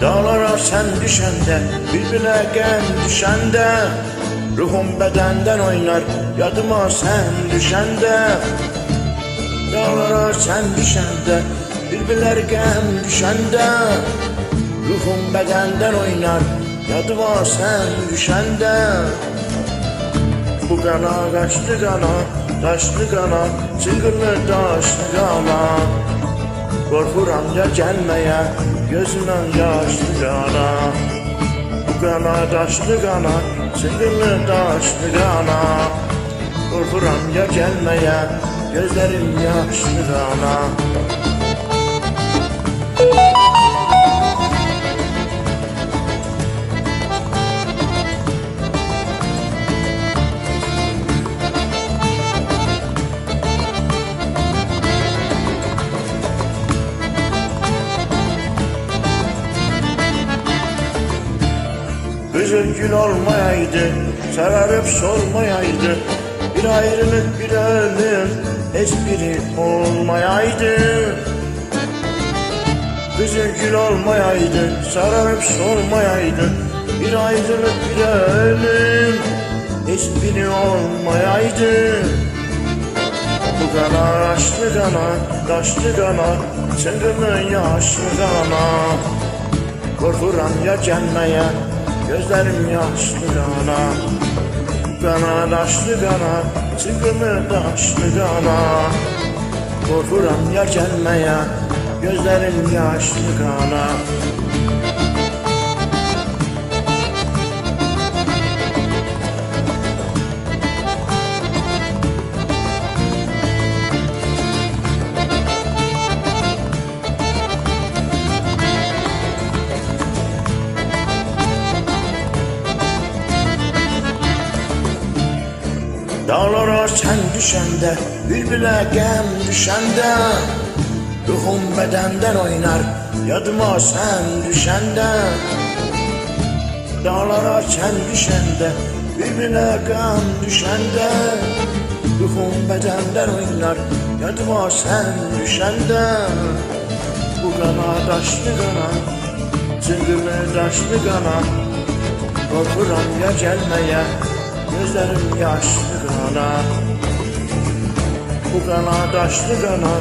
Dağlara sen düşende Bülbüle gel düşende Ruhum bedenden oynar Yadıma sen düşende Dağlara sen düşende Bülbüler gel düşende Ruhum bedenden oynar Yadıma sen düşende Bu kana kaçtı kana Taşlı kana Çıngırlı taşlı kana Korkuram ya gelmeye Gözümden yaşlı kana Bu kana taşlı kana Çıngırlı taşlı kana. Korkuram ya gelmeye Gözlerim yaşlı kana Kızıl gül olmayaydı, sararıp solmayaydı Bir ayrılık bir ölüm, espri olmayaydı. Kızıl gül olmayaydı, sararıp solmayaydı Bir ayrılık bir ölüm, espri olmayaydı. Bu kana yaşlı kana, taşlı kana, çıngırlı yaşlı kana Korkuram ya gelmeye Gözlerim yaşlı kana Kana daşlı kana Çıkımı daşlı kana Korkuram ya gelmeye Gözlerim yaşlı kana Dağlara sen düşende Bülbüle gem düşende. Ruhum bedenden oynar Yadıma sen düşende. Dağlara sen düşende Bülbüle gem düşende. Ruhum bedenden oynar Yadıma sen düşende. Bu kana taşlı kana Çıngırlı taşlı kana Korkuram ya gelmeye Gözlerim yaşlı kana. Bu kana taşlı kana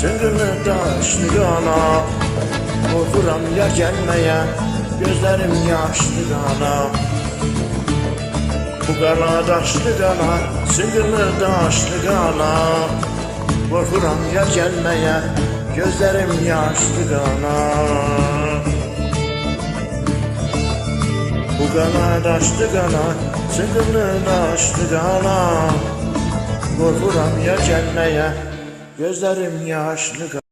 Çıngırlı taşlı kana. Korkuram ya gelmeye Gözlerim yaşlı kana. Bu kana taşlı kana Çıngırlı taşlı kana. Korkuram ya gelmeye Gözlerim yaşlı kana Bu kana daşlı kana, sıkıntı daşlı kana Korkuram ya gelmeye, gözlerim yaşlı kana